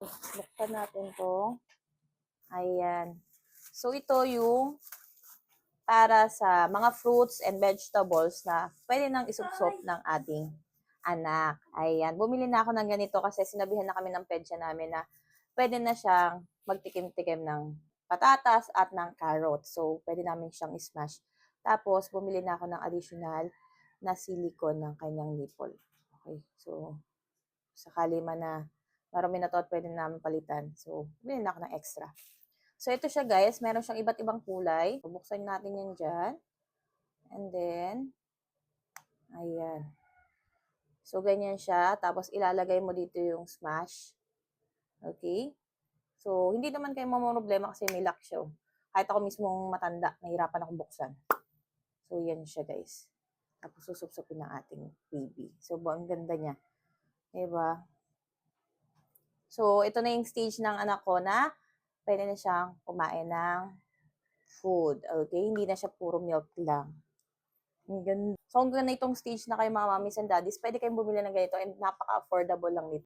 Buksan natin to. Ayan. So, ito yung para sa mga fruits and vegetables na pwede nang isupsop ng ating anak. Ayan. Bumili na ako ng ganito kasi sinabihan na kami ng pedya namin na pwede na siyang magtikim-tikim ng patatas at ng carrot. So, pwede namin siyang smash. Tapos, bumili na ako ng additional na silicone ng kanyang nipple. Okay. So, sakali man na marami na to at pwede namin palitan. So, bumili na ako ng extra. So, ito siya guys. Meron siyang iba't ibang kulay. Bubuksan natin yan dyan. And then, ayan. So, ganyan siya. Tapos, ilalagay mo dito yung smash. Okay? So, hindi naman kayo problema kasi may lock siya. oh. Kahit ako mismong matanda, nahirapan akong buksan. So, yan siya guys. Tapos, susupsupin ng ating baby. So, ang ganda niya. Diba? So, ito na yung stage ng anak ko na pwede na siyang kumain ng food. Okay? Hindi na siya puro milk lang. Ang ganda. So, hanggang na itong stage na kayo mga mommies and daddies, pwede kayong bumili ng ganito and napaka-affordable lang nito.